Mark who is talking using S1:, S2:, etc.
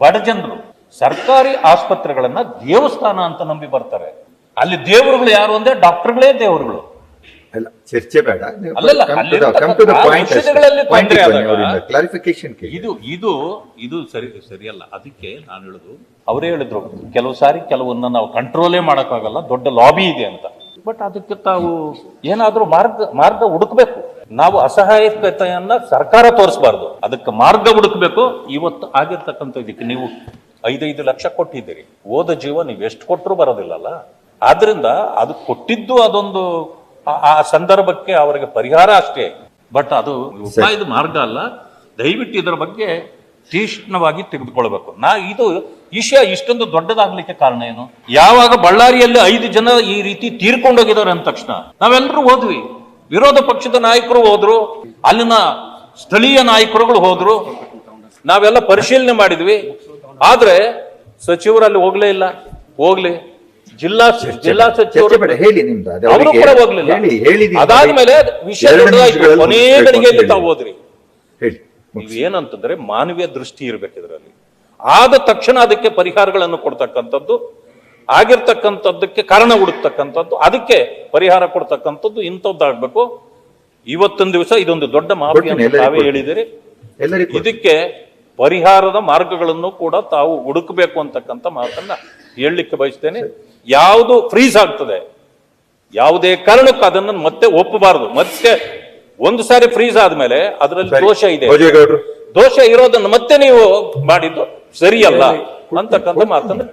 S1: ಬಡ ಜನರು ಸರ್ಕಾರಿ ಆಸ್ಪತ್ರೆಗಳನ್ನ ದೇವಸ್ಥಾನ ಅಂತ ನಂಬಿ ಬರ್ತಾರೆ. ಅಲ್ಲಿ ದೇವರುಗಳು ಯಾರು ಅಂದ್ರೆ ಡಾಕ್ಟರ್ಗಳೇ ದೇವರುಗಳು.
S2: ಅಲ್ಲ ಚರ್ಚೆ ಬೇಡ. ಕ್ಲಾರಿಫಿಕೇಶನ್
S1: ಇದು ಇದು ಇದು ಸರಿ ಸರಿಯಲ್ಲ. ಅದಕ್ಕೆ ನಾನು ಹೇಳುದು ಅವರೇ ಹೇಳಿದ್ರು ಕೆಲವು ಸಾರಿ ಕೆಲವನ್ನ ನಾವು ಕಂಟ್ರೋಲೇ ಮಾಡೋಕ್ಕಾಗಲ್ಲ ದೊಡ್ಡ ಲಾಬಿ ಇದೆ ಅಂತ. ಬಟ್ ಅದಕ್ಕೆ ತಾವು ಏನಾದ್ರೂ ಮಾರ್ಗ ಮಾರ್ಗ ಹುಡುಕ್ಬೇಕು. ನಾವು ಅಸಹಾಯಕತೆಯನ್ನ ಸರ್ಕಾರ ತೋರಿಸಬಾರ್ದು. ಅದಕ್ಕೆ ಮಾರ್ಗ ಹುಡುಕ್ಬೇಕು. ಇವತ್ತು ಆಗಿರ್ತಕ್ಕಂಥ ಇದಕ್ಕೆ ನೀವು ಐದೈದು ಲಕ್ಷ ಕೊಟ್ಟಿದ್ದೀರಿ. ಓದ ಜೀವ ನೀವು ಎಷ್ಟು ಕೊಟ್ಟರು ಬರೋದಿಲ್ಲಲ್ಲ. ಆದ್ರಿಂದ ಅದು ಕೊಟ್ಟಿದ್ದು ಅದೊಂದು ಆ- ಸಂದರ್ಭಕ್ಕೆ ಅವರಿಗೆ ಪರಿಹಾರ ಅಷ್ಟೇ. ಬಟ್ ಅದು ಉಪಾಯದ ಮಾರ್ಗ ಅಲ್ಲ. ದಯವಿಟ್ಟು ಇದರ ಬಗ್ಗೆ ತೀಕ್ಷ್ಣವಾಗಿ ತೆಗೆದುಕೊಳ್ಬೇಕು. ನಾ ಇದು ವಿಷಯ ಇಷ್ಟೊಂದು ದೊಡ್ಡದಾಗ್ಲಿಕ್ಕೆ ಕಾರಣ ಏನು? ಯಾವಾಗ ಬಳ್ಳಾರಿಯಲ್ಲಿ ಐದು ಜನ ಈ ರೀತಿ ತೀರ್ಕೊಂಡೋಗಿದ್ದಾರೆ ಅಂದ ತಕ್ಷಣ ನಾವೆಲ್ಲರೂ ಹೋದ್ವಿ. ವಿರೋಧ ಪಕ್ಷದ ನಾಯಕರು ಹೋದ್ರು ಅಲ್ಲಿನ ಸ್ಥಳೀಯ ನಾಯಕರುಗಳು ಹೋದ್ರು. ನಾವೆಲ್ಲ ಪರಿಶೀಲನೆ ಮಾಡಿದ್ವಿ. ಆದ್ರೆ ಸಚಿವರಲ್ಲಿ ಹೋಗ್ಲೇ ಇಲ್ಲ. ಹೋಗ್ಲಿ. ಜಿಲ್ಲಾ ಜಿಲ್ಲಾ ಸಚಿವರು ಅವರು ಕೂಡ ಹೋಗ್ಲಿಲ್ಲ. ಅದಾದ್ಮೇಲೆ ವಿಷಯ
S2: ಎರಡು
S1: ದೊಡ್ಡದಾಯ್ತು
S2: ನಿಮಿಷಗಳಲ್ಲಿ
S1: ಕೊನೆ
S2: ಮುಗಿಸ್ಬೇಕು ಅಂತ ಹೇಳಿ.
S1: ತಾವು ಹೋದ್ರಿ. ಏನಂತಂದ್ರೆ ಮಾನವೀಯ ದೃಷ್ಟಿ ಇರ್ಬೇಕು ಇದರಲ್ಲಿ ಆದ ತಕ್ಷಣ ಅದಕ್ಕೆ ಪರಿಹಾರಗಳನ್ನು ಕೊಡ್ತಕ್ಕಂಥದ್ದು ಆಗಿರ್ತಕ್ಕಂಥದ್ದಕ್ಕೆ ಕಾರಣ ಹುಡುಕ್ತಕ್ಕಂಥದ್ದು ಅದಕ್ಕೆ ಪರಿಹಾರ ಕೊಡ್ತಕ್ಕಂಥದ್ದು ಇಂಥದ್ದಾಗಬೇಕು. ಇವತ್ತೊಂದು ದಿವಸ ಇದೊಂದು ದೊಡ್ಡ ಅಂತ ತಾವೇ ಹೇಳಿದಿರಿ. ಇದಕ್ಕೆ ಪರಿಹಾರದ ಮಾರ್ಗಗಳನ್ನು ಕೂಡ ತಾವು ಹುಡುಕಬೇಕು ಅಂತಕ್ಕಂಥ ಮಾತನ್ನ ಹೇಳಲಿಕ್ಕೆ ಬಯಸ್ತೇನೆ. ಯಾವುದು ಫ್ರೀಸ್ ಆಗ್ತದೆ. ಯಾವುದೇ ಕಾರಣಕ್ಕೂ ಅದನ್ನು ಮತ್ತೆ ಒಪ್ಪಬಾರದು. ಮತ್ತೆ ಒಂದು ಸಾರಿ ಫ್ರೀಸ್ ಆದ್ಮೇಲೆ ಅದರಲ್ಲಿ. ದೋಷ ಇದೆ. ದೋಷ ಇರೋದನ್ನು ಮತ್ತೆ ನೀವು ಮಾಡಿದ್ದು ಸರಿಯಲ್ಲ ಅಂತಕ್ಕಂಥ ಮಾತನ್ನು